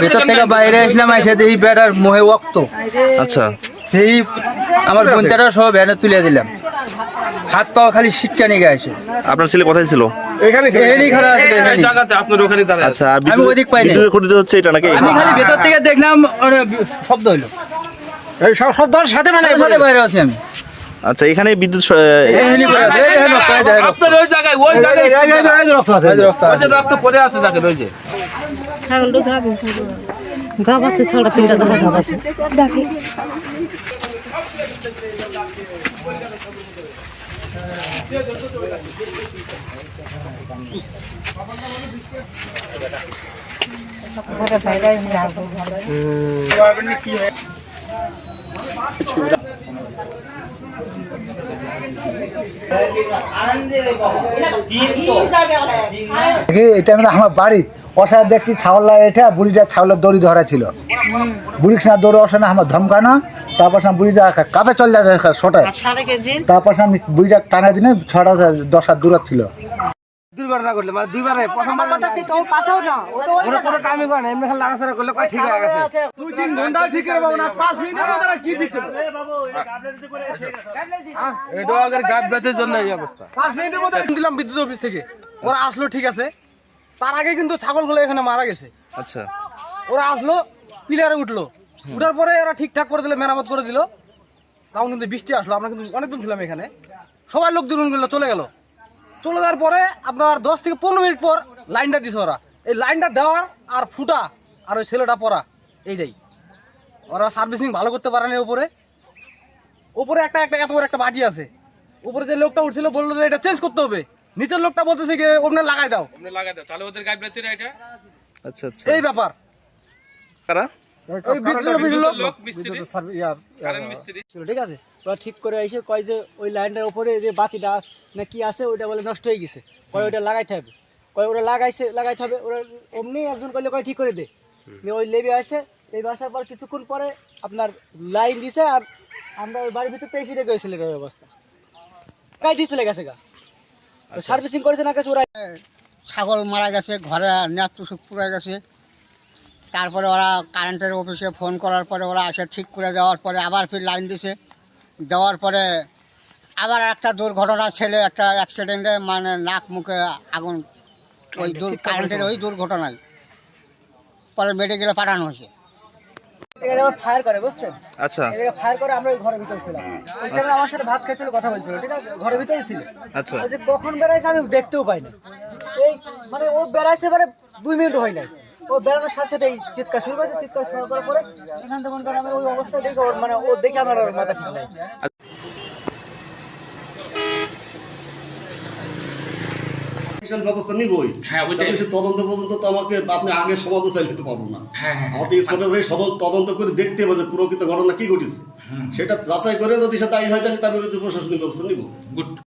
ভেতর থেকে বাইরে আসলাম এসে দেখি বেটার মোহে ওক্ত আচ্ছা। সেই আমার বোনটারা সব ভ্যানে তুলে দিলাম হাত পাওয়া খালি শিটকানি গায়ে আপনার ছেলে কোথায় ছিল আছে। এখানেই। আচ্ছা আমি বিদ্যুৎ- ওদিক পাইনি। হচ্ছে এটা নাকি? আমি খালি ভেতর থেকে দেখলাম শব্দ হইল। সাথে বাইরে আছি আমি। আচ্ছা এখানে বিদ্যুৎ। আপনার ওই জায়গায় ওই জায়গায় রক্ত আছে, রক্ত আছে। দেখেন ওই যে। গাব আছে ছড়া তিনটা ধরা গাব আছে। দেখি। এটা মানে আমার বাড়ি। অসায় দেখছি লাগে এটা বুড়িটা ছাগলের দড়ি ধরা ছিল। বুড়ি না দৌড়ে অসে না আমার ধমকানো। তারপর সে বুড়িটা কাপে চল যায় শোটে তারপর সে আমি বুড়িটা টানা দিনে ছটা দশ হাত দূরত ছিল। দুর্ঘটনা ঘটলে মানে দুইবারে প্রথমবার ওরা কোনো কামই করে না এমনি খালি লাগাছাড়া করলে কয় ঠিক হয়ে গেছে। দুই তিন ঘন্টাও ঠিক করে পাবো না পাঁচ মিনিটের মধ্যে কি ঠিক করবে? এটা আগের গাছ বেঁচের জন্য এই অবস্থা। পাঁচ মিনিটের মধ্যে দিলাম বিদ্যুৎ অফিস থেকে। ওরা আসলো ঠিক আছে। তার আগে কিন্তু ছাগলগুলো এখানে মারা গেছে। আচ্ছা। ওরা আসলো পিলারে উঠল। উঠার পরে ওরা ঠিকঠাক করে দিল মেরামত করে দিল। তখন কিন্তু বৃষ্টি আসলো আমরা কিন্তু অনেকদিন ছিলাম এখানে। সবাই লোকজনগুলো চলে গেল। চলে যাওয়ার পরে আপনার দশ থেকে পনেরো মিনিট পর লাইনটা দিছে ওরা। এই লাইনটা দেওয়া আর ফুটা আর ওই ছেলেটা পরা এইটাই। ওরা সার্ভিসিং ভালো করতে পারেনি উপরে। উপরে একটা একটা এত বড় একটা বাটি আছে। উপরে যে লোকটা উঠছিল বলল যে এটা চেঞ্জ করতে হবে। নিচের লোকটা বলতেছে কি ওমনে লাগাই দাও। লাগাই দাও। তাহলে ওদের বেঁচে এটা? আচ্ছা আচ্ছা। এই ব্যাপার। কারা? ঠিক আছে? ওরা ঠিক করে এসে কয় যে ওই লাইনটার উপরে যে বাতিটা না কি আছে ওইটা বলে নষ্ট হয়ে গেছে। কয় ওইটা লাগাইতে হবে। কয় ওরা লাগাইছে লাগাইতে হবে। ওরা অমনি একজন কইলে কয় ঠিক করে দে। ওই লেবে আসে। লেবে আসার পর কিছুক্ষণ পরে আপনার লাইন দিছে আর আমরা ওই বাড়ির ভিতরে পেয়েছি রেখে গেছিল এই অবস্থা। কাই দিয়ে চলে গেছে গা। সার্ভিসিং করেছে না কাছে ওরা ছাগল মারা গেছে ঘরে নেট টুসুক পুড়ে গেছে। তারপরে ওরা কারেন্টের অফিসে ফোন করার পরে ওরা এসে ঠিক করে দেওয়ার পরে আবার ফির লাইন দিছে। দেওয়ার পরে আবার একটা দুর্ঘটনা ছেলে একটা অ্যাক্সিডেন্টে মানে নাক মুখে আগুন ওই দূর কারেন্টের ওই দুর্ঘটনায়। পরে মেডিকেলে পাঠানো হয়েছে। ফায়ার করে বুঝছেন? আচ্ছা। ফায়ার করে আমরা ঘরের ভিতরে ছিলাম। ওই ছেলে আমার সাথে ভাত খেয়েছিল কথা বলছিল ঠিক আছে? ঘরের ভিতরে ছিল। আচ্ছা। যে কখন বেড়াইছে আমি দেখতেও পাইনি এই মানে ও বেড়াইছে মানে দুই মিনিট হয় নাই। ও বেড়ানোর সাথে সাথে এই চিৎকার শুরু করেছে চিৎকার শুরু করার পরে এখান থেকে মনে করেন আমি ওই অবস্থা দেখে ওর মানে ও দেখে আমার ওর মাথা ঠিক নাই। ব্যবস্থা নিবই। হ্যাঁ, তদন্ত পর্যন্ত তো আমাকে আপনি আগে সমাধান চাইলে তো পাবো না। হ্যাঁ, হ্যাঁ, আমাকে স্পটে যে সদর তদন্ত করে দেখতে হবে যে প্রকৃত ঘটনা কি ঘটেছে। সেটা যাচাই করে যদি সে দায়ী হয় তাহলে তার বিরুদ্ধে প্রশাসনিক ব্যবস্থা নিব। গুড।